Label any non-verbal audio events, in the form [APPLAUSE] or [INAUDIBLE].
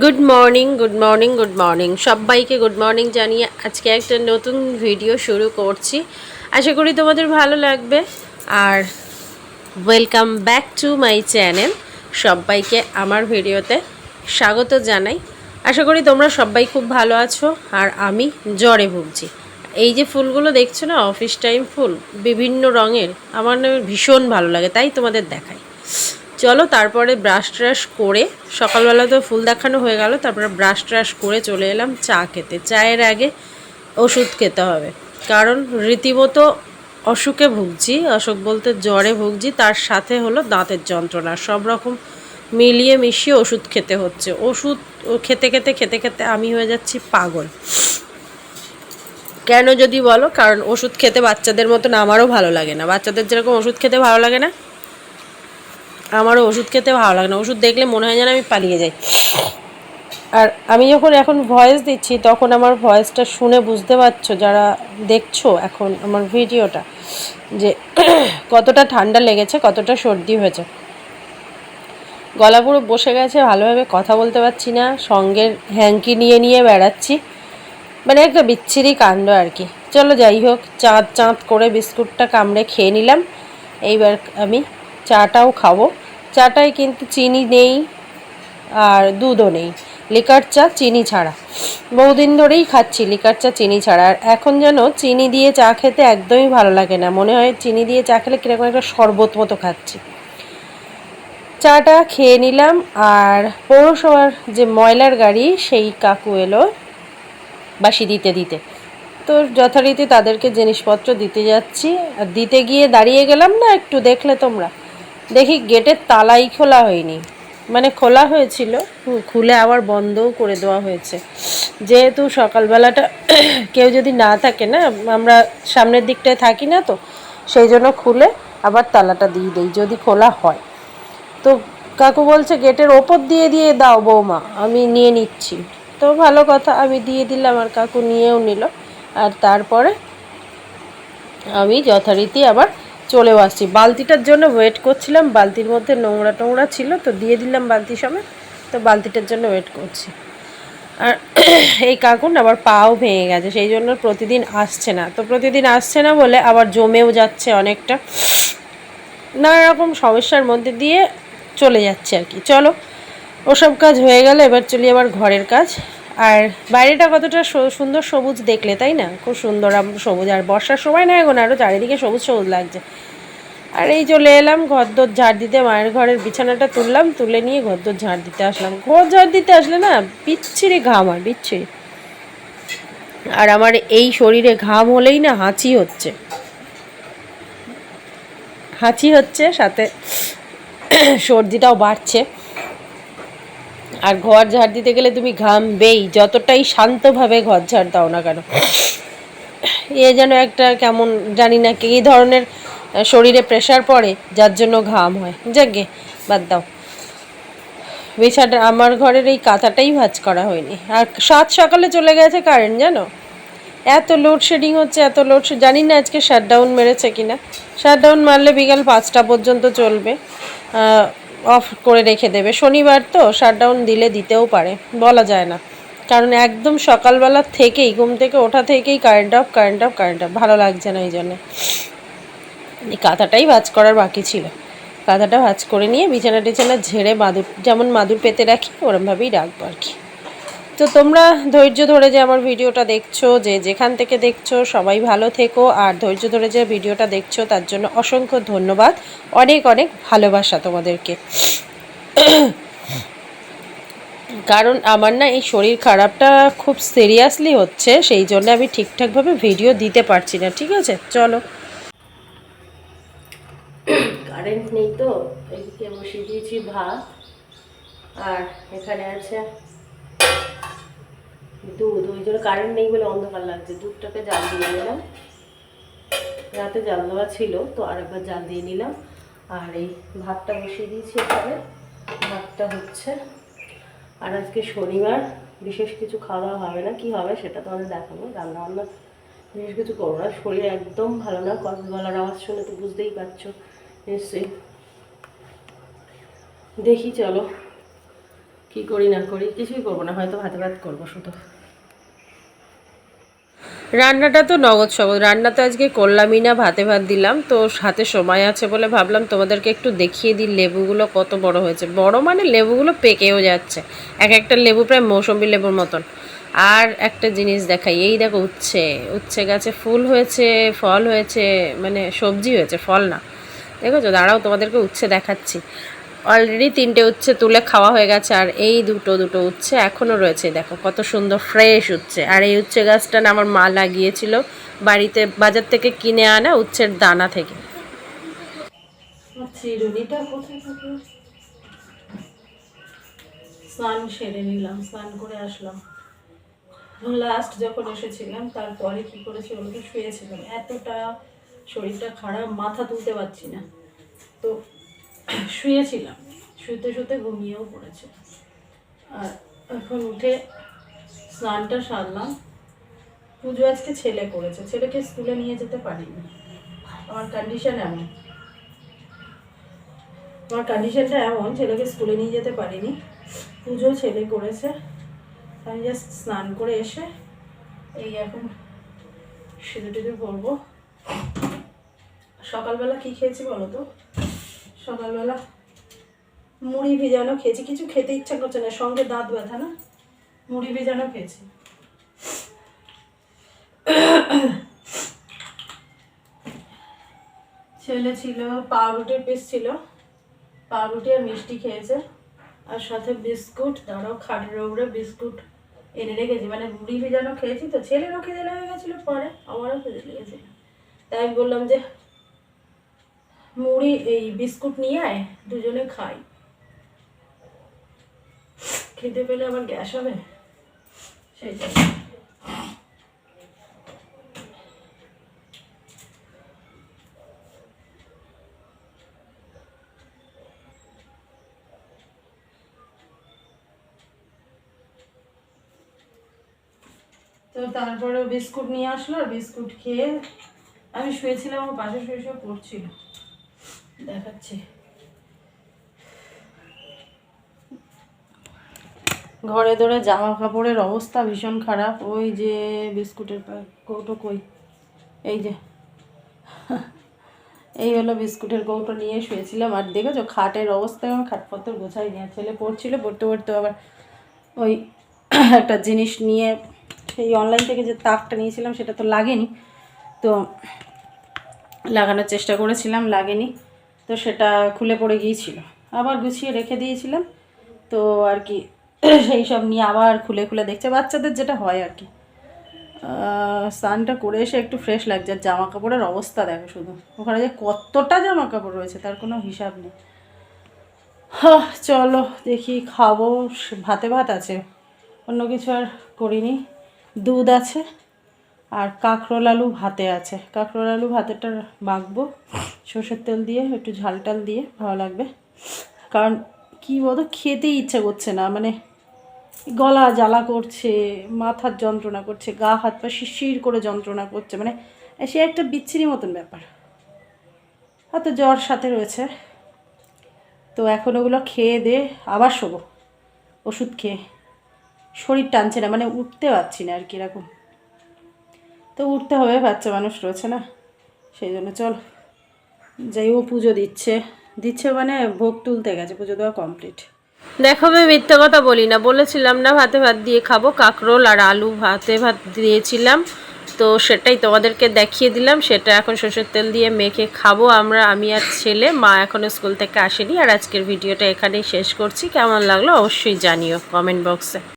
Good morning good morning good morning সবাইকে good morning জানিয়ে আজকে একটা নতুন ভিডিও শুরু করছি। আশা করি তোমাদের ভালো লাগবে। আর welcome back to my channel সবাইকে আমার ভিডিওতে স্বাগত জানাই। আশা করি তোমরা সবাই খুব ভালো আছো। আর আমি জ্বরে ভুগছি। এই যে ফুলগুলো দেখছ না অফিস টাইম ফুল, বিভিন্ন রঙের, আমার ভীষণ ভালো লাগে, তাই তোমাদের দেখাই। চলো, তারপরে ব্রাশ ট্রাশ করে, সকালবেলা তো ফুল দেখানো হয়ে গেল, তারপরে ব্রাশ ট্রাশ করে চলে এলাম চা খেতে। চায়ের আগে ওষুধ খেতে হবে, কারণ রীতিমতো অসুখে ভুগছি, অসুখ বলতে জ্বরে ভুগছি, তার সাথে হলো দাঁতের যন্ত্রণা, সব রকম মিলিয়ে মিশিয়ে ওষুধ খেতে হচ্ছে। ওষুধ খেতে খেতে খেতে খেতে আমি হয়ে যাচ্ছি পাগল। কেন যদি বলো, কারণ ওষুধ খেতে বাচ্চাদের মতন আমারও ভালো লাগে না। বাচ্চাদের যেরকম ওষুধ খেতে ভালো লাগে না আমারও ওষুধ খেতে ভালো লাগে না। ওষুধ দেখলে মনে হয় যেন আমি পালিয়ে যাই। আর আমি যখন এখন ভয়েস দিচ্ছি, তখন আমার ভয়েসটা শুনে বুঝতে পারছ, যারা দেখছ এখন আমার ভিডিওটা, যে [CLEARS THROAT] কতটা ঠান্ডা লেগেছে, কতটা সর্দি হয়েছে। গলা পুরো বসে গেছে, ভালোভাবে কথা বলতে পারছি না সঙ্গের হ্যাঙ্কি নিয়ে নিয়ে বেড়াচ্ছি। মানে একটা বিচ্ছিরি কাণ্ড আর কি। চলো যাই হোক, চাঁদ চাঁদ করে বিস্কুটটা কামড়ে খেয়ে নিলাম। এইবার আমি চাটাও খাব। চাটায় কিন্তু চিনি নেই আর দুধও নেই। লিকার চা চিনি ছাড়া। বহুদিন ধরেই খাচ্ছি লিকার চা চিনি ছাড়া। আর এখন যেন চিনি দিয়ে চা খেতে একদমই ভালো লাগে না। মনে হয় চিনি দিয়ে চা খেলে কীরকম একটা শরবত মতো খাচ্ছি। চাটা খেয়ে নিলাম আর পৌরসভার যে ময়লার গাড়ি, সেই কাকু এলো বাসি দিতে দিতে। তো যথারীতি তাদেরকে জিনিসপত্র দিতে যাচ্ছি। আর দিতে গিয়ে দাঁড়িয়ে গেলাম না একটু দেখলে তোমরা? দেখি গেটের তালাই খোলা হয়নি। মানে খোলা হয়েছিল খুলে আবার বন্ধও করে দেওয়া হয়েছে। যেহেতু সকালবেলাটা [CLEARS THROAT] কেউ যদি না থাকে না, আমরা সামনের দিকটায় থাকি না তো, সেই জন্য খুলে আবার তালাটা দিয়ে দেই যদি খোলা হয়। তো কাকু বলছে, গেটের ওপর দিয়ে দিয়ে দাও বৌমা, আমি নিয়ে নিচ্ছি। তো ভালো কথা, আমি দিয়ে দিলাম, আর কাকু নিয়েও নিল। আর তারপরে আমি যথারীতি আবার চলেও আসছি। বালতিটার জন্য ওয়েট করছিলাম, বালতির মধ্যে নোংরা টোংরা ছিল, তো দিয়ে দিলাম বালতি সমেত, তো বালতিটার জন্য ওয়েট করছি। আর [CLEARS THROAT] এই কাকুন আবার পাও ভেঙে গেছে, সেই জন্য প্রতিদিন আসছে না। তো প্রতিদিন আসছে না বলে আবার জমেও যাচ্ছে অনেকটা। নানা রকম সমস্যার মধ্যে দিয়ে চলে যাচ্ছে আর কি। চলো, ওসব কাজ হয়ে গেলে এবার চলি আবার ঘরের কাজ। আর বাইরেটা কতটা সুন্দর সবুজ দেখলে, তাই না? খুব সুন্দর সবুজ, আর বর্ষার সময় না এখন আরও চারিদিকে সবুজ সবুজ লাগছে। আর এই চলে এলাম, ঘরদোর ঝাড় দিতে, মায়ের ঘরের বিছানাটা তুললাম, তুলে নিয়ে ঘরদোর ঝাড় দিতে আসলাম। ঘর ঝাড় দিতে আসলে না, বিচ্ছিরি ঘাম হয়, বিচ্ছিরি। আর আমার এই শরীরে ঘাম হলেই না হাঁচি হচ্ছে। হাঁচি হচ্ছে, সাথে সর্দিটাও বাড়ছে। আর ঘর ঝাড় দিতে গেলে তুমি ঘামবেই, যতটাই শান্তভাবে ঘর ঝাড় দাও না কেন। এ যেন একটা কেমন জানি না কি ধরনের শরীরে প্রেশার পড়ে, যার জন্য ঘাম হয়। যাকে বাদ দাও। বিছাটা আমার ঘরের এই কাঁথাটাই ভাজ করা হয়নি। আর সাত সকালে চলে গেছে কারেন্ট জানো? এত লোডশেডিং হচ্ছে, এত লোডশেড জানি না আজকে শাটডাউন মেরেছে কিনা। শাটডাউন মারলে বিকাল পাঁচটা পর্যন্ত চলবে। অফ করে রেখে দেবে। শনিবার তো শাটডাউন দিলে দিতেও পারে, বলা যায় না। কারণ একদম সকালবেলা থেকেই, ঘুম থেকে ওঠা থেকেই current off current off current off ভালো লাগছে না এই জন্যে। এই কাঁথাটাই ভাজ করার বাকি ছিল। কাঁথাটা ভাজ করে নিয়ে বিছানা টিছানা ঝেড়ে মাদুর, যেমন মাদুর পেতে রাখি, ওরমভাবেই রাখব আর কি। তো তোমরা ধৈর্য ধরে যে আমার ভিডিওটা দেখছ, যে যেখান থেকে দেখছ, সবাই ভালো থেকো। আর ধৈর্য ধরে যে ভিডিওটা দেখছ, তার জন্য অসংখ্য ধন্যবাদ। অনেক অনেক ভালোবাসা তোমাদেরকে। কারণ আমার না এই শরীর খারাপটা খুব সিরিয়াসলি হচ্ছে, সেই জন্য আমি ঠিকঠাকভাবে ভিডিও দিতে পারছি না, ঠিক আছে? চলো। কারেন্ট নেই তো, এদিকে বসিয়ে দিয়েছি ভাত। আর এখানে আছে দুধ ওই জন্য কারেন্ট নেই বলে অন্ধকার লাগছে। দুধটাকে জাল দিয়ে নিলাম। রাতে জাল দেওয়া ছিল, তো আরেকবার জাল দিয়ে নিলাম। আর এই ভাতটা বসিয়ে দিয়েছি এখানে। ভাতটা হচ্ছে, আর আজকে শনিবার, বিশেষ কিছু খাওয়া দাওয়া হবে না। কি হবে সেটা তোমাদের দেখাবো। রান্না বান্না বিশেষ কিছু করব না। শরীর একদম ভালো না। কথা গলার আওয়াজ শুনে তো বুঝতেই পারছ। নিশ্চয়ই। দেখি চলো, কি করি না করি। কিছুই করব না, হয়তো ভাতে ভাত করব শুধু। রান্নাটা তো নগদ সগদ রান্না তো আজকে করলামই না, ভাতে ভাত দিলাম, তো হাতে সময় আছে বলে ভাবলাম তোমাদেরকে একটু দেখিয়ে দিই লেবুগুলো কত বড় হয়েছে। বড় মানে লেবুগুলো পেকেও যাচ্ছে, এক একটা লেবু প্রায় মৌসম্বি লেবুর মতন। আর একটা জিনিস দেখাই, এই দেখো উচ্ছে উচ্ছে গাছে ফুল হয়েছে, ফল হয়েছে মানে সবজি হয়েছে, ফল না। দেখেছ? দাঁড়াও তোমাদেরকে উচ্ছে দেখাচ্ছি। অলরেডি তিনটে উচ্ছে তুলে খাওয়া হয়ে গেছে, আর এই দুটো দুটো উচ্ছে এখনও রয়েছে। দেখো, কত সুন্দর ফ্রেশ উচ্ছে। আর এই উচ্ছে গাছটা না আমার মা লাগিয়েছিল, বাড়িতে বাজার থেকে কিনে আনা উচ্ছের দানা থেকে। থাকে? স্নান সেরে নিলাম, স্নান করে আসলাম। লাস্ট যখন এসেছিলাম, তারপরে কি করেছি ওগুলোকে শুয়েছিলাম। এতটা শরীরটা খারাপ, মাথা তুলতে পারছি না। তো শুয়েছিলাম। শুতে শুতে ঘুমিয়েও পড়েছে। আর এখন উঠে স্নানটা সারলাম। পুজো আজকে ছেলে করেছে। ছেলেকে স্কুলে নিয়ে যেতে পারিনি। আমার কন্ডিশন এমন। আমার কন্ডিশনটা এমন, ছেলেকে স্কুলে নিয়ে যেতে পারিনি। পুজো ছেলে করেছে। আমি জাস্ট স্নান করে এসে এই এখন টিঁদুর পরবো। সকালবেলা কি খেয়েছি বলো তো? সকালবেলা মুড়ি ভেজানো খেয়েছি। কিছু খেতে ইচ্ছা করছে না, সঙ্গে দাঁত ব্যথা না? মুড়ি ভেজানো খেয়েছি। ছেলে ছিল, পাউরুটির পিস ছিল। পাউরুটি আর মিষ্টি খেয়েছে। আর সাথে বিস্কুট, দাঁড়াও, খাটের উপরে বিস্কুট এনে রেখেছি। মানে মুড়ি ভেজানো খেয়েছি তো, ছেলেরও খেতে লেগে গেছিল পরে আমারও খেতে লেগেছিলো তাই বললাম যে মুড়ি, এই বিস্কুট নিয়ে আয়, দুজনে খাই। খেতে পেলে আবার গ্যাস হবে? সেই জন্য তো তারপরে বিস্কুট নিয়ে আসলো, আর বিস্কুট খেয়ে আমি শুয়েছিলাম আমার পাশে শুয়ে শুয়ে পড়ছিল। দেখাচ্ছি। ঘরে ধরে জামা কাপড়ের অবস্থা ভীষণ খারাপ। ওই যে বিস্কুটের কৌটো কই? এই যে। এই হলো বিস্কুটের কৌটো নিয়ে শুয়েছিলাম। আর দেখেছ, খাটের অবস্থা আমার খাটপত্র গোছাই নিয়ে ছেলে পড়ছিল, পড়তে পড়তে আবার ওই একটা জিনিস নিয়ে সেই অনলাইন থেকে যে তাকটা নিয়েছিলাম, সেটা তো লাগেনি। তো লাগানোর চেষ্টা করেছিলাম, লাগেনি। তো সেটা খুলে পড়ে গিয়েছিল। আবার গুছিয়ে রেখে দিয়েছিলাম। তো আর কি সেই সব নিয়ে আবার খুলে খুলে দেখছে বাচ্চাদের যেটা হয় আর কি। স্নানটা করে এসে একটু ফ্রেশ লাগছে। আর জামা কাপড়ের অবস্থা দেখো শুধু। ওখানে যে কতটা জামা কাপড় রয়েছে তার কোনো হিসাব নেই। হাহ, চলো দেখি খাব। ভাতে ভাত আছে। অন্য কিছু আর করিনি। দুধ আছে। আর কাঁকরোল আলু ভাতে আছে। কাঁকরোল আলু ভাতেটা মাখবো, সর্ষের তেল দিয়ে, একটু ঝাল টাল দিয়ে, ভালো লাগবে। কারণ কী বলতো খেতেই ইচ্ছে করছে না মানে গলা জ্বালা করছে, মাথার যন্ত্রণা করছে, গা হাত পা শিরশির করে যন্ত্রণা করছে মানে সে একটা বিচ্ছিরি মতন ব্যাপার। হয়তো জ্বর সাথে রয়েছে। তো এখন ওগুলো খেয়ে দে, আবার শোবো। ওষুধ খেয়ে। শরীর টানছে না মানে উঠতে পারছি না আর কি, এরকম। তো উঠতে হবে, বাচ্চা মানুষ রয়েছে না। সেই জন্য চল। যাই ও পুজো দিচ্ছে। দিচ্ছে মানে ভোগ তুলতে গেছে, পুজো দেওয়া কমপ্লিট দেখো আমি মিথ্যে কথা বলি না, বলেছিলাম না ভাতে ভাত দিয়ে খাব, কাঁকরোল আর আলু ভাতে ভাত দিয়েছিলাম। তো সেটাই তোমাদেরকে দেখিয়ে দিলাম, সেটা এখন সর্ষের তেল দিয়ে মেখে খাব আমরা, আমি আর ছেলে। মা এখনও স্কুল থেকে আসেনি, আর আজকের ভিডিওটা এখানেই শেষ করছি। কেমন লাগল অবশ্যই জানিও কমেন্ট বক্সে।